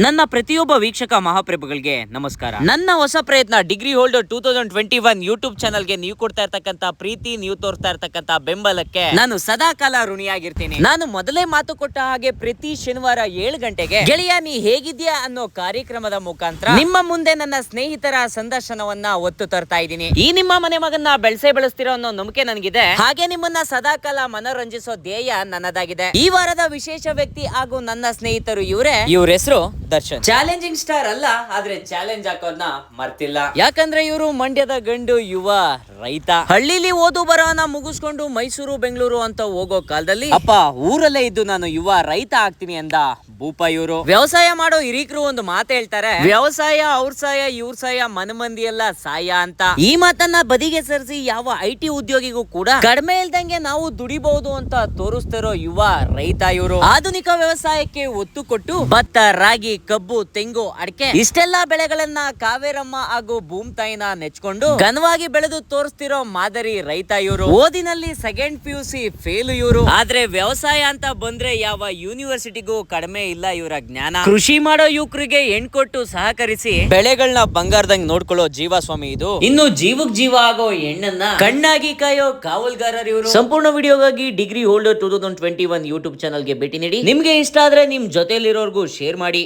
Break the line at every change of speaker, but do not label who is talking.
ನನ್ನ ಪ್ರತಿಯೊಬ್ಬ ವೀಕ್ಷಕ ಮಹಾಪ್ರಭುಗಳಿಗೆ ನಮಸ್ಕಾರ. ನನ್ನ ಹೊಸ ಪ್ರಯತ್ನ degree holder two thousand twenty one YouTube ಚಾನಲ್ಗೆ ನೀವು ಕೊಡ್ತಾ ಇರ್ತಕ್ಕಂತ ಪ್ರೀತಿ, ನೀವು ತೋರ್ತಾ ಇರ್ತಕ್ಕಂತ ಬೆಂಬಲಕ್ಕೆ ನಾನು ಸದಾ ಕಾಲ ಋಣಿಯಾಗಿರ್ತೀನಿ. ನಾನು ಮೊದಲೇ ಮಾತು ಕೊಟ್ಟ ಹಾಗೆ ಪ್ರತಿ ಶನಿವಾರ ಏಳು ಗಂಟೆಗೆ ಗೆಳೆಯ, ನೀ ಹೇಗಿದ್ಯಾ ಅನ್ನೋ ಕಾರ್ಯಕ್ರಮದ ಮುಖಾಂತರ ನಿಮ್ಮ ಮುಂದೆ ನನ್ನ ಸ್ನೇಹಿತರ ಸಂದರ್ಶನವನ್ನ ಒತ್ತು ತರ್ತಾ ಇದ್ದೀನಿ. ಈ ನಿಮ್ಮ ಮನೆ ಮಗನ್ನ ಬೆಳೆಸೇ ಬೆಳೆಸ್ತಿರೋ ಅನ್ನೋ ನಂಬಿಕೆ ನನಗಿದೆ. ಹಾಗೆ ನಿಮ್ಮನ್ನ ಸದಾ ಕಾಲ ಮನೋರಂಜಿಸೋ ಧ್ಯೇಯ ನನ್ನದಾಗಿದೆ. ಈ ವಾರದ ವಿಶೇಷ ವ್ಯಕ್ತಿ ಹಾಗೂ ನನ್ನ ಸ್ನೇಹಿತರು ಇವರೇ. ಇವ್ರ ಹೆಸರು ದರ್ಶನ್. ಚಾಲೆಂಜಿಂಗ್ ಸ್ಟಾರ್ ಅಲ್ಲ ಆದ್ರೆ ಚಾಲೆಂಜ್ ಹಾಕೋದ್ನ ಮರ್ತಿಲ್ಲ. ಯಾಕಂದ್ರೆ ಇವರು ಮಂಡ್ಯದ ಗಂಡು ಯುವ ರೈತ. ಹಳ್ಳಿಲಿ ಓದು ಬರೋನ ಮುಗಿಸ್ಕೊಂಡು ಮೈಸೂರು ಬೆಂಗಳೂರು ಅಂತ ಹೋಗೋ ಕಾಲದಲ್ಲಿ ಅಪ್ಪ ಊರಲ್ಲೇ ಇದ್ದು ನಾನು ಯುವ ರೈತ ಆಗ್ತೀನಿ ಅಂದ ಭೂಪ ಇವರು. ವ್ಯವಸಾಯ ಮಾಡೋ ಹಿರೀಕರು ಒಂದು ಮಾತು ಹೇಳ್ತಾರೆ ವ್ಯವಸಾಯ ಅವ್ರ ಸಾಯ ಇವ್ರ ಸಾಯ ಮನಮಂದಿ ಎಲ್ಲ ಸಾಯ ಅಂತ. ಈ ಮಾತನ್ನ ಬದಿಗೆ ಸರಿಸಿ ಯಾವ ಐ ಟಿ ಉದ್ಯೋಗಿಗೂ ಕೂಡ ಕಡಿಮೆ ಇಲ್ದಂಗೆ ನಾವು ದುಡಿಬಹುದು ಅಂತ ತೋರಿಸ್ತಿರೋ ಯುವ ರೈತ ಇವರು. ಆಧುನಿಕ ವ್ಯವಸಾಯಕ್ಕೆ ಒತ್ತು ಕೊಟ್ಟು ಭತ್ತ ರಾಗಿ ಕಬ್ಬು, ತೆಂಗು, ಅಡಿಕೆ. ಇಷ್ಟೆಲ್ಲಾ ಬೆಳೆಗಳನ್ನ ಕಾವೇರಮ್ಮ ಹಾಗೂ ಭೂಮ್ತಾಯಿನ ನೆಚ್ಕೊಂಡು ಘನವಾಗಿ ಬೆಳೆದು ತೋರಿಸ್ತಿರೋ ಮಾದರಿ ರೈತ ಇವರು. ಓದಿನಲ್ಲಿ second P U C fail ಇವರು. ಆದ್ರೆ ವ್ಯವಸಾಯ ಅಂತ ಬಂದ್ರೆ ಯಾವ ಯೂನಿವರ್ಸಿಟಿಗೂ ಕಡಿಮೆ ಇಲ್ಲ ಇವರ ಜ್ಞಾನ. ಕೃಷಿ ಮಾಡೋ ಯುವಕರಿಗೆ ಕೊಟ್ಟು ಸಹಕರಿಸಿ ಬೆಳೆಗಳನ್ನ ಬಂಗಾರದಂಗ್ ನೋಡ್ಕೊಳ್ಳೋ ಜೀವ ಸ್ವಾಮಿ ಇದು. ಇನ್ನು ಜೀವಕ್ ಜೀವ ಆಗೋ ಹೆಣ್ಣನ್ನ ಕಣ್ಣಾಗಿ ಕಾಯೋ ಕಾವಲ್ಗಾರರು ಇವರು. ಸಂಪೂರ್ಣ ವಿಡಿಯೋಗಾಗಿ degree holder two thousand twenty one YouTube ಚಾನಲ್ಗೆ ಭೇಟಿ ನೀಡಿ. ನಿಮ್ಗೆ ಇಷ್ಟ ಆದ್ರೆ ನಿಮ್ ಜೊತೆಲಿರೋರ್ಗೂ ಶೇರ್ ಮಾಡಿ.